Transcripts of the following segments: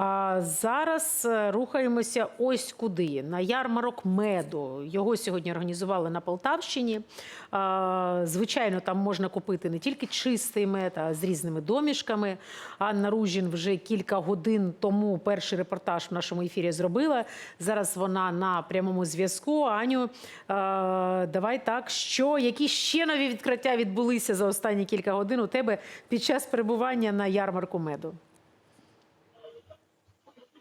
А зараз е, рухаємося ось куди на ярмарок меду. Його сьогодні організували на Полтавщині. Звичайно, там можна купити не тільки чистий мед, а з різними домішками. Анна Ружін вже кілька годин тому перший репортаж в нашому ефірі зробила. Зараз вона на прямому зв'язку. Аню, е, давай так, що які ще нові відкриття відбулися за останні кілька годин у тебе під час перебування на ярмарку меду?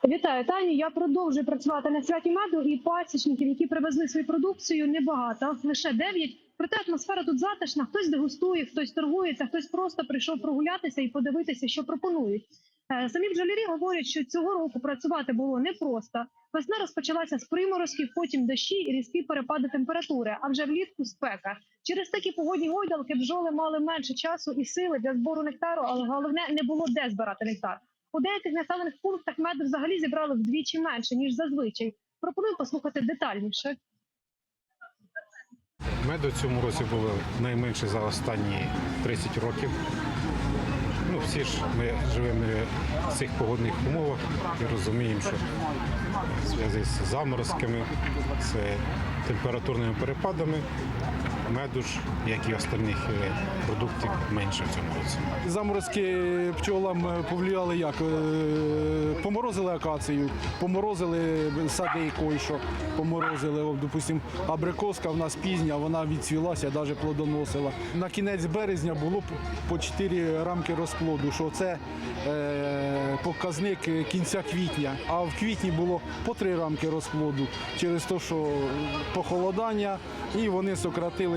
Вітаю, Таню. Я продовжую працювати на святі меду і пасічників, які привезли свою продукцію, небагато, лише дев'ять. Проте атмосфера тут затишна. Хтось дегустує, хтось торгується, хтось просто прийшов прогулятися і подивитися, що пропонують. Е, Самі бджолярі говорять, що цього року працювати було непросто. Весна розпочалася з приморозків, потім дощі і різкі перепади температури, а вже влітку спека. Через такі погодні гойдалки бджоли мали менше часу і сили для збору нектару, але головне не було де збирати нектар. У деяких населених пунктах меду взагалі зібрали вдвічі менше ніж зазвичай. Пропоную послухати детальніше. Меду в цьому році було найменше за останні 30 років. Ну, всі ж ми живемо в цих погодних умовах і розуміємо, що в зв'язку з заморозками, з температурними перепадами, меду ж, як і остальних е, продуктів, менше в цьому році. Заморозки пчолам е, повлияли як? Е, Поморозили акацію, поморозили сади койшо, поморозили, О, допустим, абрикоска в нас пізня, вона відцвілася, навіть плодоносила. На кінець березня було по 4 рамки розплоду, що це показник кінця квітня. А в квітні було по 3 рамки розплоду через те, що похолодання, і вони сократилися.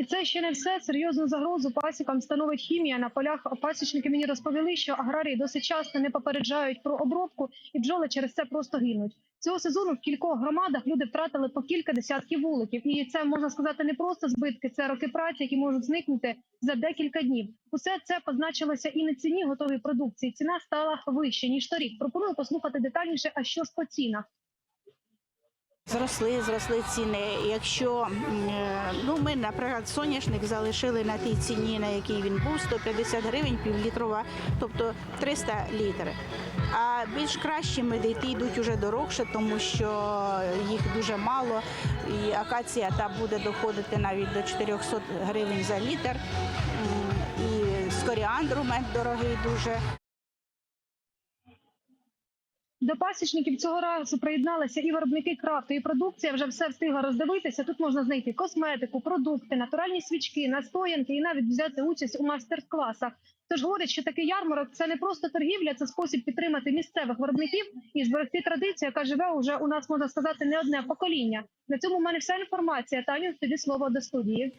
І це ще не все. Серйозну загрозу пасікам становить хімія. На полях пасічники мені розповіли, що аграрії досить часто не попереджають про обробку, і бджоли через це просто гинуть. Цього сезону в кількох громадах люди втратили по кілька десятків вуликів, і це можна сказати не просто збитки, це роки праці, які можуть зникнути за декілька днів. Усе це позначилося і на ціні готової продукції. Ціна стала вище ніж торік. Пропоную послухати детальніше. А що ж по цінах? Зросли, зросли ціни. Якщо е, ну ми, наприклад, соняшник залишили на тій ціні, на якій він був, 150 гривень, півлітрова, тобто 300 літрів. А більш кращі меди ті йдуть уже дорогше, тому що їх дуже мало. І акація та буде доходити навіть до 400 гривень за літр. І з коріандру мед дорогий дуже. До пасічників цього разу приєдналися і виробники крафту, і продукція вже все встигла роздивитися. Тут можна знайти косметику, продукти, натуральні свічки, настоянки і навіть взяти участь у майстер-класах. Тож говорять, що такий ярмарок це не просто торгівля, це спосіб підтримати місцевих виробників і зберегти традицію, яка живе уже у нас можна сказати не одне покоління. На цьому в мене вся інформація. Таню тобі слово до студії.